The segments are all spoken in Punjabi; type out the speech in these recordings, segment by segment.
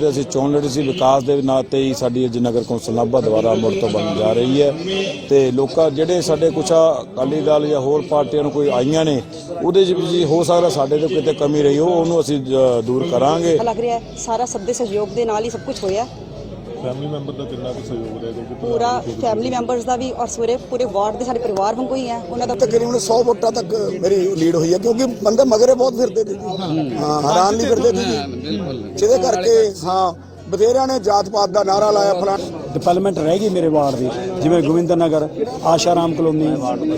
ਤੇ ਅਸੀਂ ਚੋਣ ਲੜੀ ਸੀ, ਵਿਕਾਸ ਦੇ ਨਾਂ ਤੇ ਹੀ ਸਾਡੀ ਅੱਜ ਨਗਰ ਕੌਂਸਲ ਨਾਭਾ ਦੁਆਰਾ ਮੁੜ ਤੋਂ ਬਣ ਜਾ ਰਹੀ ਹੈ। ਤੇ ਲੋਕਾਂ, ਜਿਹੜੇ ਸਾਡੇ ਕੁਛ ਅਕਾਲੀ ਦਲ ਜਾਂ ਹੋਰ ਪਾਰਟੀਆਂ ਨੂੰ ਕੋਈ ਆਈਆਂ ਨੇ, ਉਹਦੇ 'ਚ ਵੀ ਹੋ ਸਕਦਾ ਸਾਡੇ ਤੋਂ ਕਿਤੇ ਕਮੀ ਰਹੀ ਹੋ, ਉਹਨੂੰ ਅਸੀਂ ਦੂਰ ਕਰਾਂਗੇ। ਲੱਗ ਰਿਹਾ ਸਾਰਾ ਸਭ ਦੇ ਸਹਿਯੋਗ ਦੇ ਨਾਲ ਹੀ ਸਭ ਕੁਝ ਹੋਇਆ। ਫੈਮਿਲੀ ਮੈਂਬਰ ਦਾ ਕਿੰਨਾ ਕੁ ਸਹਿਯੋਗ ਰਿਹਾ ਕਿਉਂਕਿ ਪੂਰਾ ਫੈਮਿਲੀ ਮੈਂਬਰਸ ਦਾ ਵੀ ਔਰ ਸਵੇਰੇ ਪੂਰੇ ਵਾਰਡ ਦੇ ਸਾਡੇ ਪਰਿਵਾਰ ਵਾਂਗੂ ਹੀ ਹੈ ਉਹਨਾਂ ਦਾ ਤਕਰੀਬਨ 100 ਵੋਟਾਂ ਤੱਕ ਮੇਰੀ ਲੀਡ ਹੋਈ ਹੈ ਕਿਉਂਕਿ ਬੰਦੇ ਮਗਰੇ ਬਹੁਤ ਫਿਰਦੇ ਸੀ ਜੀ। ਹਾਂ ਹੈਰਾਨ ਨਹੀਂ ਫਿਰਦੇ ਸੀ। ਜਿਹਦੇ ਕਰਕੇ ਹਾਂ ਬਥੇਰਿਆਂ ਨੇ ਜਾਤ ਪਾਤ ਦਾ ਨਾਰਾ ਲਾਇਆ ਫਲਾਂ ਡਿਵੈਲਪਮੈਂਟ ਰਹਿ ਗਈ ਮੇਰੇ ਵਾਰਡ ਦੀ ਜਿਵੇਂ ਗੋਬਿੰਦਰ ਨਗਰ ਆਸ਼ਾਰਾਮ ਕਲੋਨੀ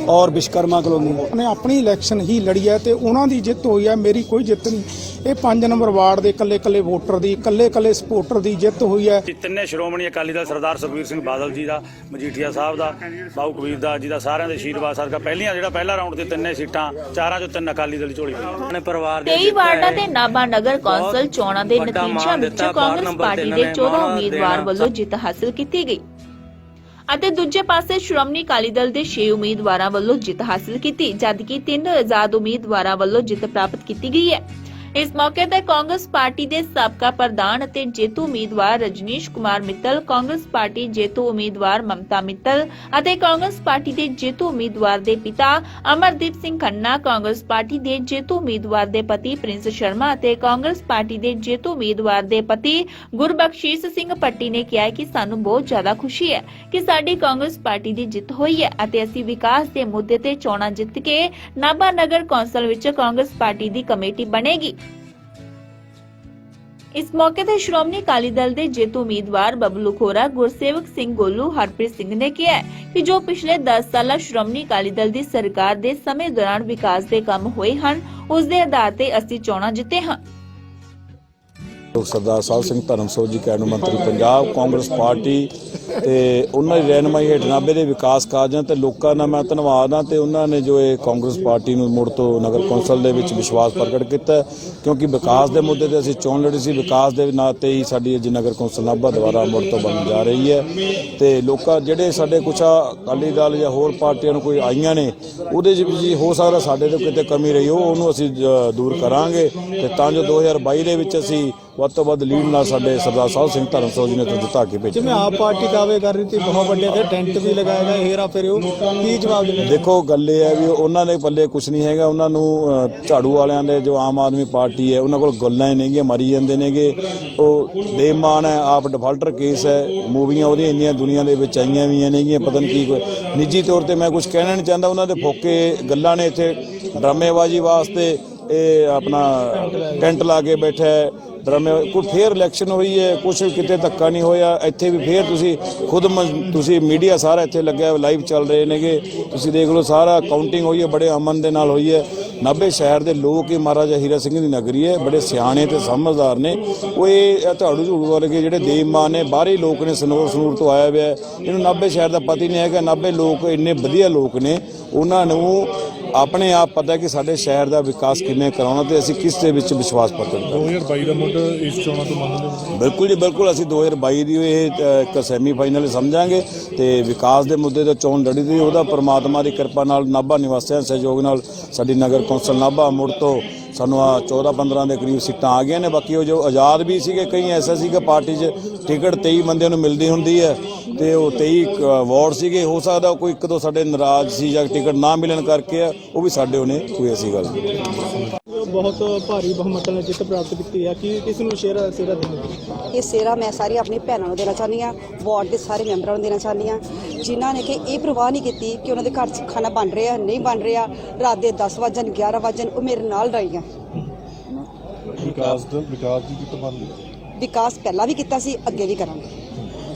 ਔਰ ਵਿਸ਼ਕਰਮਾ ਕਲੋਨੀ। ਨੇ ਆਪਣੀ ਇਲੈਕਸ਼ਨ ਹੀ ਲੜੀ ਹੈ ਤੇ ਉਹਨਾਂ ਦੀ ਜਿੱਤ ਹੋਈ ਹੈ ਮੇਰੀ ਕੋਈ ਜਿੱਤ ਨਹੀਂ। ਇਹ 5 ਨੰਬਰ ਵਾਰਡ ਦੇ ਇਕੱਲੇ ਇਕੱਲੇ ਵੋਟਰ ਦੀ ਇਕੱਲੇ ਇਕੱਲੇ ਸਪੋਰਟਰ ਦੀ ਜਿੱਤ ਹੋਈ ਹੈ। ਤਿੰਨੇ ਸ਼੍ਰੋਮਣੀ ਅਕਾਲੀ ਦਲ ਸਰਦਾਰ ਸੁਖਬੀਰ ਸਿੰਘ ਬਾਦਲ ਜੀ ਦਾ ਮਜੀਠੀਆ ਸਾਹਿਬ ਦਾ ਬਾਊ ਕਬੀਰ ਦਾ ਜੀ ਦਾ ਸਾਰਿਆਂ ਦੇ ਆਸ਼ੀਰਵਾਦ ਸਦਕਾ। ਪਹਿਲੀਆਂ ਜਿਹੜਾ ਪਹਿਲਾ ਰਾਊਂਡ ਦੇ ਤਿੰਨੇ ਸੀਟਾਂ ਚਾਰਾਂ ਚੋਂ ਤਿੰਨ ਅਕਾਲੀ ਦਲ ਦੀ ਝੋਲੀ ਆਪਣੇ ਪਰਿਵਾਰ 23 ਵਾਰਡਾਂ ਤੇ ਨਾਭਾ ਨਗਰ ਕੌਂਸਲ ਚੋਣਾਂ ਦੇ ਨਤੀਜਿਆਂ ਵਿੱਚ ਕਾਂਗਰਸ ਪਾਰਟੀ ਦੇ 14 ਉਮੀਦਵਾਰ ਵੱਲੋਂ ਜਿੱਤ ਹਾਸਲ ਕੀਤੀ ਕੀਤੀ ਗਈ। ਅਤੇ ਦੂਜੇ ਪਾਸੇ ਸ਼੍ਰੋਮਣੀ ਅਕਾਲੀ ਦਲ ਦੇ 6 ਉਮੀਦਵਾਰਾਂ ਵੱਲੋਂ ਜਿੱਤ ਹਾਸਲ ਕੀਤੀ, ਜਦਕਿ 3 ਆਜ਼ਾਦ ਉਮੀਦਵਾਰਾਂ ਵੱਲੋਂ ਜਿੱਤ ਪ੍ਰਾਪਤ ਕੀਤੀ ਗਈ ਹੈ। ਇਸ ਮੌਕੇ ਤੇ ਕਾਂਗਰਸ ਪਾਰਟੀ ਦੇ ਸਾਬਕਾ ਪ੍ਰਧਾਨ ਅਤੇ ਜੇਤੂ ਉਮੀਦਵਾਰ ਰਜਨੀਸ਼ ਕੁਮਾਰ ਮਿੱਤਲ, ਕਾਂਗਰਸ ਪਾਰਟੀ ਜੇਤੂ ਉਮੀਦਵਾਰ ਮਮਤਾ ਮਿੱਤਲ ਅਤੇ ਕਾਂਗਰਸ ਪਾਰਟੀ ਦੇ ਜੇਤੂ ਉਮੀਦਵਾਰ ਦੇ ਪਿਤਾ ਅਮਰਦੀਪ ਸਿੰਘ ਖੰਨਾ, ਕਾਂਗਰਸ ਪਾਰਟੀ ਦੇ ਜੇਤੂ ਉਮੀਦਵਾਰ ਦੇ ਪਤੀ ਪ੍ਰਿੰਸ ਸ਼ਰਮਾ ਅਤੇ ਕਾਂਗਰਸ ਪਾਰਟੀ ਦੇ ਜੇਤੂ ਉਮੀਦਵਾਰ ਦੇ ਪਤੀ ਗੁਰਬਖਸ਼ੀਸ਼ ਸਿੰਘ ਪੱਟੀ ਨੇ ਕਿਹਾ ਕਿ ਸਾਨੂੰ ਬਹੁਤ ਜ਼ਿਆਦਾ ਖੁਸ਼ੀ ਹੈ ਕਿ ਸਾਡੀ ਕਾਂਗਰਸ ਪਾਰਟੀ ਦੀ ਜਿੱਤ ਹੋਈ ਹੈ ਅਤੇ ਅਸੀਂ ਵਿਕਾਸ ਦੇ ਮੁੱਦੇ ਤੇ ਚੋਣਾਂ ਜਿੱਤ ਕੇ ਨਾਭਾ ਨਗਰ ਕੌਂਸਲ ਵਿੱਚ ਕਾਂਗਰਸ ਪਾਰਟੀ ਦੀ ਕਮੇਟੀ ਬਣੇਗੀ। ਇਸ ਮੌਕੇ ਤੇ ਸ਼੍ਰੋਮਣੀ ਅਕਾਲੀ ਦਲ ਦੇ ਜੇਤੂ ਉਮੀਦਵਾਰ ਬਬਲੂ ਖੋਰਾ, ਗੁਰਸੇਵਕ ਸਿੰਘ ਗੋਲੂ, ਹਰਪ੍ਰੀਤ ਸਿੰਘ ਨੇ ਕਿਹਾ ਕਿ ਜੋ ਪਿਛਲੇ 10 ਸਾਲਾਂ ਸ਼੍ਰੋਮਣੀ ਅਕਾਲੀ ਦਲ ਦੀ ਸਰਕਾਰ ਦੇ ਸਮੇਂ ਦੌਰਾਨ ਵਿਕਾਸ ਦੇ ਕੰਮ ਹੋਏ ਹਨ, ਉਸ ਦੇ ਆਧਾਰ ਤੇ ਅਸੀਂ ਚੋਣਾਂ ਜਿੱਤੇ ਹਾਂ। ਸਰਦਾਰ ਸਾਹਿਬ ਸਿੰਘ ਧਰਮਸੋਤ ਜੀ ਕੈਬਨਿਟ ਮੰਤਰੀ ਪੰਜਾਬ ਕਾਂਗਰਸ ਪਾਰਟੀ ਤੇ ਉਹਨਾਂ ਦੀ ਰਹਿਨਮਾਈ ਹੇਠ ਨਾਭੇ ਦੇ ਵਿਕਾਸ ਕਾਰਜਾਂ ਤੇ ਲੋਕਾਂ ਦਾ ਮੈਂ ਧੰਨਵਾਦ ਹਾਂ ਤੇ ਉਹਨਾਂ ਨੇ ਜੋ ਇਹ ਕਾਂਗਰਸ ਪਾਰਟੀ ਨੂੰ ਮੁੜ ਤੋਂ ਨਗਰ ਕੌਂਸਲ ਦੇ ਵਿੱਚ ਵਿਸ਼ਵਾਸ ਪ੍ਰਗਟ ਕੀਤਾ ਕਿਉਂਕਿ ਵਿਕਾਸ ਦੇ ਮੁੱਦੇ ਤੇ ਅਸੀਂ ਚੋਣ ਲੜੀ ਸੀ, ਵਿਕਾਸ ਦੇ ਨਾਂ ਤੇ ਹੀ ਸਾਡੀ ਅੱਜ ਨਗਰ ਕੌਂਸਲ ਨਾਭਾ ਦੁਆਰਾ ਮੁੜ ਤੋਂ ਬਣ ਜਾ ਰਹੀ ਹੈ ਤੇ ਲੋਕਾਂ ਜਿਹੜੇ ਸਾਡੇ ਕੁਛ ਆ ਅਕਾਲੀ ਦਲ ਜਾਂ ਹੋਰ ਪਾਰਟੀਆਂ ਨੂੰ ਕੋਈ ਆਈਆਂ ਨੇ, ਉਹਦੇ 'ਚ ਵੀ ਜੀ ਹੋ ਸਕਦਾ ਸਾਡੇ ਤੋਂ ਕਿਤੇ ਕਮੀ ਰਹੀ ਉਹ ਉਹਨੂੰ ਅਸੀਂ ਦੂਰ ਕਰਾਂਗੇ ਤੇ ਤਾਂ ਜੋ 2022 ਦੇ ਵਿੱਚ ਅਸੀਂ ਵੱਧ ਤੋਂ ਵੱਧ ਲੀਡ ਨਾਲ ਸਾਡੇ ਸਰਦਾਰ ਸਾਹਿਬ ਸਿੰਘ ਧਰਮਸੋਤ ਜੀ ਨੇ ਤੋਂ ਜਿਤਾ ਕੇ ਭੇਜਿਆ ਜਿਵੇਂ ਆਪ ਪਾਰਟੀ ਦਾਅਵੇ ਕਰ ਰਹੀ ਸੀ ਬਹੁਤ ਵੱਡੇ ਤੇ ਟੈਂਟ ਵੀ ਲਗਾਏ ਗਏ ਹੇਰਾ ਫੇਰੇ ਉਹ ਕੀ ਜਵਾਬ ਦੇਣਾ ਦੇਖੋ ਗੱਲ ਇਹ ਹੈ ਵੀ ਉਹਨਾਂ ਦੇ ਪੱਲੇ ਕੁਝ ਨਹੀਂ ਹੈਗਾ। ਉਹਨਾਂ ਨੂੰ ਝਾੜੂ ਵਾਲਿਆਂ ਦੇ ਜੋ ਆਮ ਆਦਮੀ ਪਾਰਟੀ ਹੈ ਉਹਨਾਂ ਕੋਲ ਗੱਲਾਂ ਹੀ ਨੇਗੀਆਂ ਮਾਰੀ ਜਾਂਦੇ ਨੇਗੇ। ਉਹ ਬੇਈਮਾਨ ਹੈ ਆਪ ਡਿਫਾਲਟਰ ਕੇਸ ਹੈ। ਮੂਵੀਆਂ ਉਹਦੀਆਂ ਇੰਨੀਆਂ ਦੁਨੀਆ ਦੇ ਵਿੱਚ ਆਈਆਂ ਵੀਆਂ ਨੇਗੀਆਂ ਪਤਾ ਨਹੀਂ ਕੀ ਨਿੱਜੀ ਤੌਰ ਤੇ ਮੈਂ ਕੁਝ ਕਹਿਣਾ ਨਹੀਂ ਚਾਹੁੰਦਾ। ਉਹਨਾਂ ਦੇ ਫੋਕੇ ਗੱਲਾਂ ਨੇ ਇੱਥੇ ਡਰਾਮੇਬਾਜ਼ੀ ਵਾਸਤੇ ਇਹ ਆਪਣਾ ਟੈਂਟ ਲਾ ਕੇ ਬੈਠਾ ਹੈ ਡਰਾਮੇ ਫੇਰ ਇਲੈਕਸ਼ਨ ਹੋਈ ਹੈ ਕੁਝ ਕਿਤੇ ਧੱਕਾ ਨਹੀਂ ਹੋਇਆ, ਇੱਥੇ ਵੀ ਫੇਰ ਤੁਸੀਂ ਖੁਦ ਮ- ਤੁਸੀਂ ਮੀਡੀਆ ਸਾਰਾ ਇੱਥੇ ਲੱਗਿਆ ਲਾਈਵ ਚੱਲ ਰਹੇ ਨੇਗੇ। ਤੁਸੀਂ ਦੇਖ ਲਓ ਸਾਰਾ ਕਾਊਂਟਿੰਗ ਹੋਈ ਹੈ, ਬੜੇ ਅਮਨ ਦੇ ਨਾਲ ਹੋਈ ਹੈ। ਨਾਭੇ ਸ਼ਹਿਰ ਦੇ ਲੋਕ ਹੀ ਮਹਾਰਾਜਾ ਹੀਰਾ ਸਿੰਘ ਦੀ ਨਗਰੀ ਹੈ, ਬੜੇ ਸਿਆਣੇ ਤੇ ਸਮਝਦਾਰ ਨੇ। ਉਹ ਇਹ ਝਾੜੂ ਝੂੜੂ ਵਰਗੇ ਜਿਹੜੇ ਦੇਵਮਾਨ ਨੇ, ਬਾਹਰੀ ਲੋਕ ਨੇ, ਸਨੂਰ ਸਨੂਰ ਤੋਂ ਆਇਆ ਹੋਇਆ। ਹੈ। ਇਹਨੂੰ ਨਾਭੇ ਸ਼ਹਿਰ ਦਾ ਪਤਾ ਹੀ ਨਹੀਂ ਹੈਗਾ, ਨਾਭੇ ਲੋਕ ਇੰਨੇ ਵਧੀਆ ਲੋਕ ਨੇ, ਉਹਨਾਂ ਨੂੰ ਆਪਣੇ ਆਪ ਪਤਾ ਕਿ ਸਾਡੇ ਸ਼ਹਿਰ ਦਾ ਵਿਕਾਸ ਕਿਵੇਂ ਕਰਾਉਣਾ ਤੇ ਅਸੀਂ ਕਿਸ ਦੇ ਵਿੱਚ ਵਿਸ਼ਵਾਸ ਕਰਨਾ 2022 ਦਾ ਮੁੱਢ ਇਸ ਚੋਣਾਂ ਤੋਂ ਮੰਨਦੇ ਹੋ ਬਿਲਕੁਲ ਜੀ ਬਿਲਕੁਲ। ਅਸੀਂ 2022 ਦੀ ਇਹ ਇੱਕ ਸੈਮੀਫਾਈਨਲ ਸਮਝਾਂਗੇ ਤੇ ਵਿਕਾਸ ਦੇ ਮੁੱਦੇ ਤੇ ਚੋਣ ਲੜੀ ਦੀ ਉਹਦਾ ਪ੍ਰਮਾਤਮਾ ਦੀ ਕਿਰਪਾ ਨਾਲ ਨਾਭਾ ਨਿਵਾਸੀਆਂ ਸਹਿਯੋਗ ਨਾਲ ਸਾਡੀ ਨਗਰ ਕੌਂਸਲ ਨਾਭਾ ਮੁੜ ਤੋਂ ਸਾਨੂੰ ਆ 14 15 ਦੇ ਕਰੀਬ ਸੀਟਾਂ ਆ ਗਈਆਂ ਨੇ, ਬਾਕੀ ਉਹ ਜੋ ਆਜ਼ਾਦ ਵੀ ਸੀਗੇ, ਕਈ ਐਸਾ ਸੀਗਾ ਪਾਰਟੀ 'ਚ ਟਿਕਟ 23 ਬੰਦਿਆਂ ਨੂੰ ਮਿਲਦੀ ਹੁੰਦੀ ਹੈ ਤੇ ਉਹ 23 ਵਾਰਡ ਸੀਗੇ, ਹੋ ਸਕਦਾ ਕੋਈ ਇੱਕ ਦੋ ਸਾਡੇ ਨਾਰਾਜ਼ ਸੀ ਜਾਂ ਟਿਕਟ ਨਾ ਮਿਲਣ ਕਰਕੇ ਆ, ਉਹ ਵੀ ਸਾਡੇ ਉਹਨੇ ਕੋਈ ਐਸੀ ਗੱਲ। ਨਹੀਂ ਬਹੁਤ ਭਾਰੀ ਬਹੁਮਤ ਨਾਲ ਜਿੱਤ ਪ੍ਰਾਪਤ ਕੀਤੀ ਹੈ। ਕਿ ਕਿਸ ਨੂੰ ਸ਼ੇਰਾ ਸੇਰਾ ਦੇਣਾ? ਇਹ ਸੇਰਾ ਮੈਂ ਸਾਰੀ ਆਪਣੀ ਭੈਣਾਂ ਨੂੰ ਦੇਣਾ ਚਾਹੁੰਦੀ ਹਾਂ ਵਾਰਡ ਦੇ ਸਾਰੇ ਮੈਂਬਰਾਂ ਨੂੰ ਦੇਣਾ ਚਾਹੁੰਦੀ ਹਾਂ। ਜਿਨ੍ਹਾਂ ਨੇ ਕਿ ਇਹ ਪ੍ਰਵਾਹ ਨਹੀਂ ਕੀਤੀ ਕਿ ਉਹਨਾਂ ਦੇ ਘਰ 'ਚ ਖਾਣਾ ਬਣ ਰਿਹਾ ਨਹੀਂ ਬਣ ਰਿਹਾ। ਰਾਤ ਦੇ 10 ਵਜਣ 11 ਵਜਣ ਉਹ ਮੇਰੇ ਨਾਲ ਰਹੀਆਂ ਵਿਕਾਸ ਦਾ ਵਿਕਾਸ ਦੀ ਕਿਤ ਮੰਨਦੇ ਵਿਕਾਸ ਪਹਿਲਾਂ ਵੀ ਕੀਤਾ ਸੀ ਅੱਗੇ ਵੀ ਕਰਾਂਗੇ।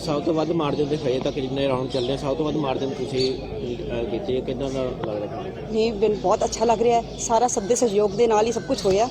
ਸਭ ਤੋਂ ਵੱਧ ਮਾਰਜਨ ਦੇ ਹਜੇ ਤੱਕ ਜਿੰਨੇ ਰਾਉਂਡ ਚੱਲੇ ਸਭ ਤੋਂ ਵੱਧ ਮਾਰਜਨ ਤੁਸੀਂ ਅਹ, ਕੀਤੇ ਆ। ਕਿੱਦਾਂ ਦਾ ਲੱਗ ਰਿਹਾ ਤੁਹਾਨੂੰ? ਨਹੀਂ ਮੈਨੂੰ ਬਹੁਤ ਅੱਛਾ ਲੱਗ ਰਿਹਾ ਹੈ ਸਾਰਾ ਸਭ ਦੇ ਸਹਿਯੋਗ ਦੇ ਨਾਲ ਹੀ ਸਭ ਕੁਝ ਹੋਇਆ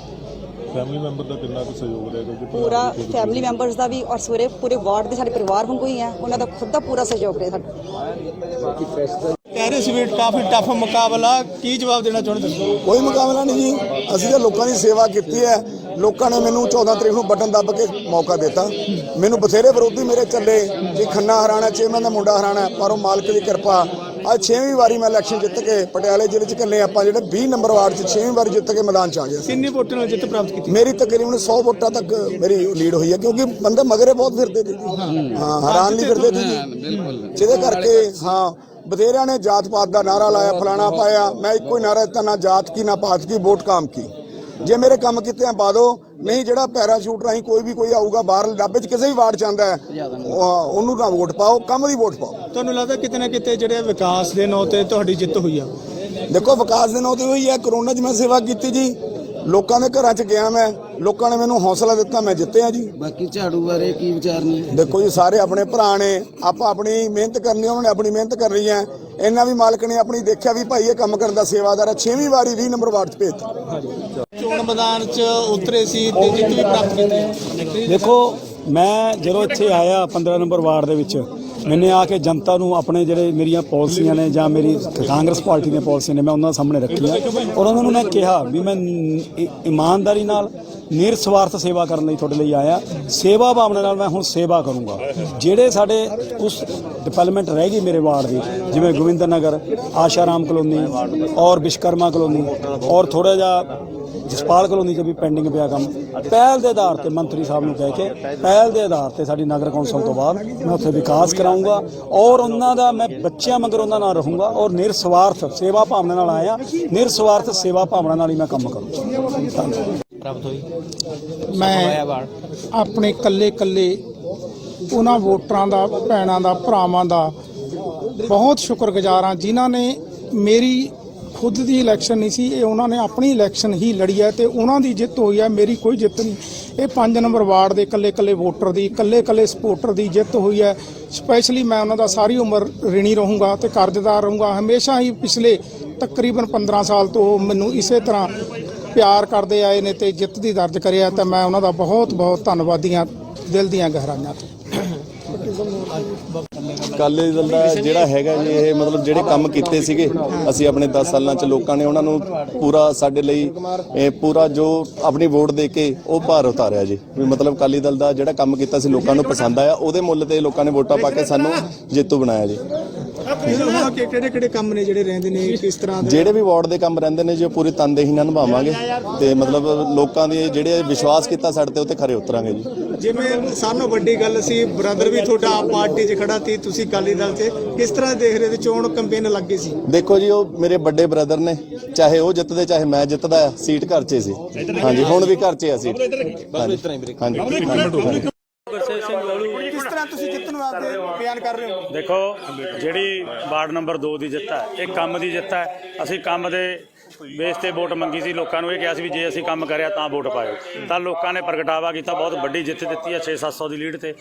ਫੈਮਿਲੀ ਮੈਂਬਰ ਦਾ ਕਿੰਨਾ ਕੁ ਸਹਿਯੋਗ ਰਿਹਾ ਕਿਉਂਕਿ ਪੂਰਾ ਫੈਮਿਲੀ ਮੈਂਬਰਸ ਦਾ ਵੀ ਔਰ ਸਵੇਰੇ ਪੂਰੇ ਵਾਰਡ ਦੇ ਸਾਡੇ ਪਰਿਵਾਰ ਵਾਂਗੂ ਹੀ ਹੈ ਉਹਨਾਂ ਦਾ ਖੁਦ ਦਾ ਪੂਰਾ ਸਹਿਯੋਗ ਰਿਹਾ ਸਾਡਾ ਰਹੇ ਸੀ ਵੀ ਕਾਫੀ ਟਫ ਮੁਕਾਬਲਾ ਕੀ ਜਵਾਬ ਦੇਣਾ ਚਾਹੁੰਦੇ ਤੁਸੀਂ? ਕੋਈ ਮੁਕਾਬਲਾ ਨਹੀਂ ਜੀ। ਅਸੀਂ ਤਾਂ ਲੋਕਾਂ ਦੀ ਸੇਵਾ ਕੀਤੀ ਹੈ। ਲੋਕਾਂ ਨੇ ਮੈਨੂੰ 14 ਤਰੀਕ ਨੂੰ ਬਟਨ ਦੱਬ ਕੇ ਮੌਕਾ ਦਿੱਤਾ। ਮੈਨੂੰ ਬਥੇਰੇ ਵਿਰੋਧੀ ਮੇਰੇ ਚੱਲੇ ਕਿ ਖੰਨਾ ਹਰਾਣਾ ਚੇਅਰਮੈਨ ਦਾ ਮੁੰਡਾ ਹਰਾਣਾ ਪਰ ਉਹ ਮਾਲਕ ਦੀ ਕਿਰਪਾ। ਅੱਜ 6ਵੀਂ ਵਾਰੀ ਮੈਂ ਇਲੈਕਸ਼ਨ ਜਿੱਤ ਕੇ ਪਟਿਆਲੇ ਜ਼ਿਲ੍ਹੇ 'ਚ ਕੱਲੇ ਆਪਾਂ ਜਿਹੜੇ 20 ਨੰਬਰ ਵਾਰਡ 'ਚ 6ਵੀਂ ਵਾਰੀ ਜਿੱਤ ਕੇ ਮੈਦਾਨ 'ਚ ਆ ਗਿਆ ਕਿੰਨੇ ਵੋਟਾਂ ਨਾਲ ਜਿੱਤ ਪ੍ਰਾਪਤ ਕੀਤੀ? ਮੇਰੀ ਤਕਰੀਬਨ 100 ਵੋਟਾਂ ਤੱਕ ਮੇਰੀ ਲੀਡ ਹੋਈ ਹੈ ਕਿਉਂਕਿ ਬੰਦੇ ਮਗਰੇ ਬਹੁਤ ਫਿਰਦੇ ਸੀ। ਜੀ ਹਾਂ ਹੈਰਾਨ ਨਹੀਂ ਫਿਰਦੇ ਸੀ। ਜਿਹਦੇ ਕਰਕੇ ਹਾਂ। ਬਥੇਰਿਆਂ ਨੇ ਜਾਤ ਪਾਤ ਦਾ ਨਾਰਾ ਲਾਇਆ ਫਲਾਣਾ ਪਾਇਆ। ਮੈਂ ਇੱਕੋ ਹੀ ਨਾਰਾ ਦਿੱਤਾ ਨਾ ਜਾਤ ਕੀ ਨਾ ਪਾਤ ਕੀ ਵੋਟ ਕਾਮ ਕੀ। ਜੇ ਮੇਰੇ ਕੰਮ ਕੀਤੇ ਆ ਪਾ ਨਹੀਂ ਜਿਹੜਾ ਪੈਰਾਸ਼ੂਟ ਰਾਹੀਂ ਕੋਈ ਵੀ ਕੋਈ ਆਊਗਾ ਬਾਹਰ ਡੱਬੇ 'ਚ ਕਿਸੇ ਵੀ ਵਾਰਡ 'ਚ ਹੈ ਉਹ- ਉਹਨੂੰ ਨਾ ਵੋਟ ਪਾਓ ਕੰਮ ਦੀ ਵੋਟ ਪਾਓ। ਤੁਹਾਨੂੰ ਲੱਗਦਾ ਕਿਤੇ ਨਾ ਕਿਤੇ ਜਿਹੜੇ ਵਿਕਾਸ ਦੇ ਨਾਂ ਤੇ ਤੁਹਾਡੀ ਜਿੱਤ ਹੋਈ ਆ? ਦੇਖੋ ਵਿਕਾਸ ਦੇ ਨਾਂ ਤੇ ਹੋਈ ਹੈ ਕਰੋਨਾ 'ਚ ਮੈਂ ਸੇਵਾ ਕੀਤੀ ਜੀ। ਲੋਕਾਂ ਦੇ ਘਰਾਂ 'ਚ ਗਿਆ ਮੈਂ ਲੋਕਾਂ ਨੇ ਮੈਨੂੰ ਹੌਸਲਾ ਦਿੱਤਾ ਮੈਂ ਜਿੱਤਿਆ ਜੀ। ਬਾਕੀ ਝਾੜੂ ਬਾਰੇ ਕੀ ਵਿਚਾਰ ਨੇ? ਦੇਖੋ ਜੀ ਸਾਰੇ ਆਪਣੇ ਭਰਾ ਨੇ ਆਪਾਂ ਆਪਣੀ ਮਿਹਨਤ ਕਰਨੀ ਉਹਨਾਂ ਨੇ ਆਪਣੀ ਮਿਹਨਤ ਕਰ ਰਹੀ ਹੈ। ਇਹਨਾਂ ਵੀ ਮਾਲਕ ਨੇ ਆਪਣੀ ਦੇਖਿਆ ਵੀ ਭਾਈ ਇਹ ਕੰਮ ਕਰਨ ਦਾ ਸੇਵਾਦਾਰ ਹੈ 6ਵੀਂ ਵਾਰੀ 20 ਨੰਬਰ ਵਾਰਡ 'ਚ ਭੇਜਤਾ ਚੋਣ ਮੈਦਾਨ 'ਚ ਉਤਰੇ ਸੀ ਤੇ ਜਿੱਤ ਵੀ ਪ੍ਰਾਪਤ ਕੀਤੀ। ਦੇਖੋ ਮੈਂ ਜਦੋਂ ਇੱਥੇ ਆਇਆ 15 ਨੰਬਰ ਵਾਰਡ ਦੇ ਵਿੱਚ ਮੈਨੇ ਆ ਕੇ ਜਨਤਾ ਨੂੰ ਆਪਣੇ ਜਿਹੜੇ ਮੇਰੀਆਂ ਪਾਲਿਸੀਆਂ ਨੇ ਜਾਂ ਮੇਰੀ ਕਾਂਗਰਸ ਪਾਰਟੀ ਦੀਆਂ ਪਾਲਿਸੀਆਂ ਨੇ ਮੈਂ ਉਹਨਾਂ ਸਾਹਮਣੇ ਰੱਖੀਆਂ। ਔਰ ਉਹਨਾਂ ਨੂੰ ਮੈਂ ਕਿਹਾ ਵੀ ਮੈਂ ਇਮਾਨਦਾਰੀ ਨਾਲ ਨਿਰਸਵਾਰਥ ਸੇਵਾ ਕਰਨ ਲਈ ਤੁਹਾਡੇ ਲਈ ਆਇਆ। ਸੇਵਾ ਭਾਵਨਾ ਨਾਲ ਮੈਂ ਹੁਣ ਸੇਵਾ ਕਰੂੰਗਾ। ਜਿਹੜੇ ਸਾਡੇ ਉਸ ਡਿਵੈਲਪਮੈਂਟ ਰਹਿ ਗਈ ਮੇਰੇ ਵਾਰਡ ਦੀ, ਜਿਵੇਂ ਗੋਬਿੰਦਰ ਨਗਰ ਆਸ਼ਾਰਾਮ ਕਲੋਨੀ ਔਰ ਵਿਸ਼ਕਰਮਾ ਕਲੋਨੀ ਔਰ ਥੋੜਾ ਜਿਹਾ ਜਸਪਾਲ ਕਲੋਨੀ 'ਚ ਵੀ ਪੈਂਡਿੰਗ ਪਿਆ ਕੰਮ। ਪਹਿਲ ਦੇ ਆਧਾਰ ਤੇ ਮੰਤਰੀ ਸਾਹਿਬ ਨੂੰ ਕਹਿ ਕੇ, ਪਹਿਲ ਦੇ ਆਧਾਰ ਤੇ ਸਾਡੀ ਨਗਰ ਕੌਂਸਲ ਤੋਂ ਬਾਅਦ ਮੈਂ ਉੱਥੇ ਵਿਕਾਸ ਕਰਾਉਂਗਾ ਔਰ ਉਹਨਾਂ ਦਾ ਮੈਂ ਬੱਚਿਆਂ ਮਗਰ ਉਹਨਾਂ ਨਾਲ ਰਹੂੰਗਾ ਔਰ ਨਿਰਸਵਾਰਥ ਸੇਵਾ ਭਾਵਨਾ ਨਾਲ ਆਇਆ। ਨਿਰਸਵਾਰਥ ਸੇਵਾ ਭਾਵਨਾ ਨਾਲ ਹੀ ਮੈਂ ਕੰਮ ਕਰੂੰਗਾ। ਪ੍ਰਾਪਤ ਹੋਈ? ਮੈਂ ਆਪਣੇ ਕੱਲੇ ਕੱਲੇ ਉਹਨਾਂ ਵੋਟਰਾਂ ਦਾ ਭੈਣਾਂ ਦਾ ਭਰਾਵਾਂ ਦਾ ਬਹੁਤ ਸ਼ੁਕਰਗੁਜ਼ਾਰ ਹਾਂ ਜਿਨ੍ਹਾਂ ਨੇ ਮੇਰੀ ਖੁਦ ਦੀ ਇਲੈਕਸ਼ਨ ਨਹੀਂ ਸੀ ਇਹ ਉਹਨਾਂ ਨੇ ਆਪਣੀ ਇਲੈਕਸ਼ਨ ਹੀ ਲੜੀ ਹੈ ਤੇ ਉਹਨਾਂ ਦੀ ਜਿੱਤ ਹੋਈ ਹੈ ਮੇਰੀ ਕੋਈ ਜਿੱਤ ਨਹੀਂ। ਇਹ 5 ਨੰਬਰ ਵਾਰਡ ਦੇ ਕੱਲੇ ਕੱਲੇ ਵੋਟਰ ਦੀ ਕੱਲੇ ਕੱਲੇ ਸਪੋਰਟਰ ਦੀ ਜਿੱਤ ਹੋਈ ਹੈ। ਸਪੈਸ਼ਲੀ ਮੈਂ ਉਹਨਾਂ ਦਾ ਸਾਰੀ ਉਮਰ ਰਿਣੀ ਰਹੂੰਗਾ ਤੇ ਕਰਜ਼ਦਾਰ ਰਹੂੰਗਾ। ਹਮੇਸ਼ਾ ਹੀ ਪਿਛਲੇ ਤਕਰੀਬਨ 15 ਸਾਲ ਤੋਂ ਮੈਨੂੰ ਇਸੇ ਤਰ੍ਹਾਂ ਪਿਆਰ ਕਰਦੇ ਆਏ ਨੇ ਤੇ ਜਿੱਤ ਦੀ ਦਰਜ ਕਰਿਆ ਤਾਂ ਮੈਂ ਉਹਨਾਂ ਦਾ ਬਹੁਤ ਬਹੁਤ ਧੰਨਵਾਦੀ ਹਾਂ ਦਿਲ ਦੀਆਂ ਗਹਿਰਾਈਆਂ ਤੋਂ। ਅਕਾਲੀ ਦਲ ਦਾ ਜਿਹੜਾ ਹੈਗਾ ਜੀ, ਇਹ ਮਤਲਬ ਜਿਹੜੇ ਕੰਮ ਕੀਤੇ ਸੀਗੇ, ਅਸੀਂ ਆਪਣੇ 10 ਸਾਲਾਂ ਚ ਲੋਕਾਂ ਨੇ ਉਹਨਾਂ ਨੂੰ ਪੂਰਾ ਸਾਡੇ ਲਈ, ਇਹ ਪੂਰਾ ਜੋ ਆਪਣੀ ਵੋਟ ਦੇ ਕੇ ਉਹ ਭਾਰ ਉਤਾਰਿਆ ਜੀ। ਵੀ ਮਤਲਬ ਅਕਾਲੀ ਦਲ ਦਾ ਜਿਹੜਾ ਕੰਮ ਕੀਤਾ ਸੀ ਲੋਕਾਂ ਨੂੰ ਪਸੰਦ ਆਇਆ, ਉਹਦੇ ਮੁੱਲ ਤੇ ਲੋਕਾਂ ਨੇ ਵੋਟਾਂ ਪਾ ਕੇ ਸਾਨੂੰ ਜੇਤੂ ਬਣਾਇਆ ਜੀ। ਕਿਹੜੇ ਕਿਹੜੇ ਕੰਮ ਨੇ ਜਿਹੜੇ ਰਹਿੰਦੇ ਨੇ ਕਿਸ ਤਰ੍ਹਾਂ ਜਿਹੜੇ ਵੀ ਵਾਰਡ ਦੇ ਕੰਮ ਰਹਿੰਦੇ ਨੇ ਜੋ ਪੂਰੀ ਤਨਦੇਹੀ ਨਾਲ ਨਿਭਾਵਾਂਗੇ। ਤੇ ਮਤਲਬ ਲੋਕਾਂ ਦੇ ਜਿਹੜੇ ਵਿਸ਼ਵਾਸ ਕੀਤਾ ਸਾਡੇ ਤੇ ਉੱਤੇ ਖਰੇ ਉਤਰਾਂਗੇ ਜੀ। ਜਿਵੇਂ ਸਾਨੂੰ ਵੱਡੀ ਗੱਲ ਸੀ ਬ੍ਰਦਰ ਵੀ ਤੁਹਾਡਾ ਆਪ ਪਾਰਟੀ 'ਚ ਖੜਾ ਸੀ ਤੁਸੀਂ ਅਕਾਲੀ ਦਲ 'ਚ। ਕਿਸ ਤਰ੍ਹਾਂ ਦੇਖ ਰਹੇ ਤੇ ਚੋਣ ਕੈਂਪੇਨ ਲੱਗੇ ਸੀ? ਦੇਖੋ ਜੀ ਉਹ ਮੇਰੇ ਵੱਡੇ ਬ੍ਰਦਰ ਨੇ ਚਾਹੇ ਉਹ ਜਿੱਤਦੇ ਚਾਹੇ ਮੈਂ ਜਿੱਤਦਾ ਸੀਟ ਘਰ 'ਚ ਸੀ। ਹਾਂਜੀ ਹੁਣ ਵੀ ਘਰ 'ਚ ਆ ਸੀਟ। ਹਾਂਜੀ ਹਾਂਜੀ ਤੁਸੀਂ ਜਿੱਤ ਨੂੰ ਆਪਦੇ ਬਿਆਨ ਕਰ ਰਹੇ ਹੋ। ਦੇਖੋ ਜਿਹੜੀ ਵਾਰਡ ਨੰਬਰ 2 ਦੀ ਜਿੱਤ ਹੈ ਇਹ ਕੰਮ ਦੀ ਜਿੱਤ ਹੈ। ਅਸੀਂ ਕੰਮ ਦੇ ਬੇਸ ਤੇ ਵੋਟ ਮੰਗੀ ਸੀ ਲੋਕਾਂ ਨੂੰ ਇਹ ਕਿਹਾ ਸੀ ਵੀ ਜੇ ਅਸੀਂ ਕੰਮ ਕਰਿਆ ਤਾਂ ਵੋਟ ਪਾਇਓ। ਤਾਂ ਲੋਕਾਂ ਨੇ ਪ੍ਰਗਟਾਵਾ ਕੀਤਾ ਬਹੁਤ ਵੱਡੀ ਜਿੱਤ ਦਿੱਤੀ ਹੈ 6-700 ਦੀ ਲੀਡ ਤੇ।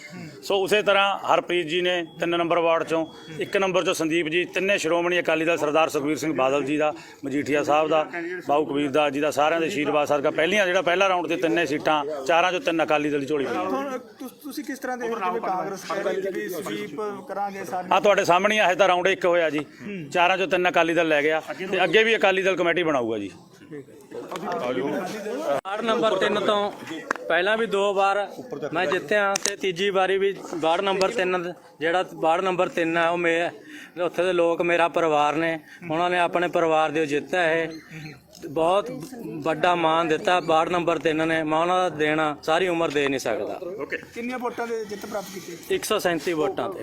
ਸੋ ਉਸੇ ਤਰ੍ਹਾਂ ਹਰਪ੍ਰੀਤ ਜੀ ਨੇ 3 ਨੰਬਰ ਵਾਰਡ ਚੋਂ 1 ਨੰਬਰ ਚੋਂ ਸੰਦੀਪ ਜੀ ਤਿੰਨੇ ਸ਼੍ਰੋਮਣੀ ਅਕਾਲੀ ਦਲ ਸਰਦਾਰ ਸੁਖਬੀਰ ਸਿੰਘ ਬਾਦਲ ਜੀ ਦਾ ਮਜੀਠੀਆ ਸਾਹਿਬ ਦਾ ਬਾਊ ਕਬੀਰ ਦਾ ਜੀ ਦਾ ਸਾਰਿਆਂ ਦੇ ਆਸ਼ੀਰਵਾਦ ਸਦਕਾ। ਪਹਿਲੀਆਂ ਜਿਹੜਾ ਪਹਿਲਾ ਰਾਊਂਡ ਤੇ ਤਿੰਨੇ ਸੀਟਾਂ ਚਾਰਾਂ ਚੋਂ ਤਿੰਨ ਅਕਾਲੀ ਦਲ ਦੀ ਝੋਲੀ ਪਈ ਤੁਸੀਂ ਕਿਸ ਤਰ੍ਹਾਂ ਹੋ ਕਾਂਗਰਸ ਕਹਿ ਰਹੀ ਹੈ ਵੀ ਸਵੀਪ ਕਰਾਂਗੇ ਸਾਰੇ ਆ ਤੁਹਾਡੇ ਸਾਹਮਣੇ ਆ, ਹਜੇ ਤਾਂ ਰਾਊਂਡ ਇੱਕ ਹੋਇਆ ਜੀ। ਚਾਰਾਂ ਚੋਂ ਤਿੰਨ ਅਕਾਲੀ ਦਲ ਲੈ ਗਿਆ ਤੇ ਅੱਗੇ ਵੀ ਅਕਾਲੀ ਦਲ ਕਮੇਟੀ ਬਣਾਊਗਾ ਜੀ। ਵਾਰਡ ਨੰਬਰ 3 ਤੋਂ ਪਹਿਲਾਂ ਵੀ ਦੋ ਵਾਰ ਮੈਂ ਜਿੱਤਿਆ ਤੇ ਤੀਜੀ ਵਾਰੀ ਵੀ ਵਾਰਡ ਨੰਬਰ 3 ਜਿਹੜਾ ਵਾਰਡ ਨੰਬਰ 3 ਹੈ ਉਹ ਮੇ ਉੱਥੇ ਦੇ ਲੋਕ ਮੇਰਾ ਪਰਿਵਾਰ ਨੇ। ਉਹਨਾਂ ਨੇ ਆਪਣੇ ਪਰਿਵਾਰ ਦੇ ਜਿੱਤਿਆ ਇਹ। ਬਹੁਤ ਵੱਡਾ ਮਾਣ ਦਿੱਤਾ ਵਾਰਡ ਨੰਬਰ 3 ਨੇ। ਮੈਂ ਉਹਨਾਂ ਦਾ ਦੇਣਾ ਸਾਰੀ ਉਮਰ ਦੇ ਨਹੀਂ ਸਕਦਾ। ਕਿੰਨੀਆਂ ਵੋਟਾਂ ਦੇ ਜਿੱਤ ਪ੍ਰਾਪਤ ਕੀਤੀ? 137 ਵੋਟਾਂ ਤੇ।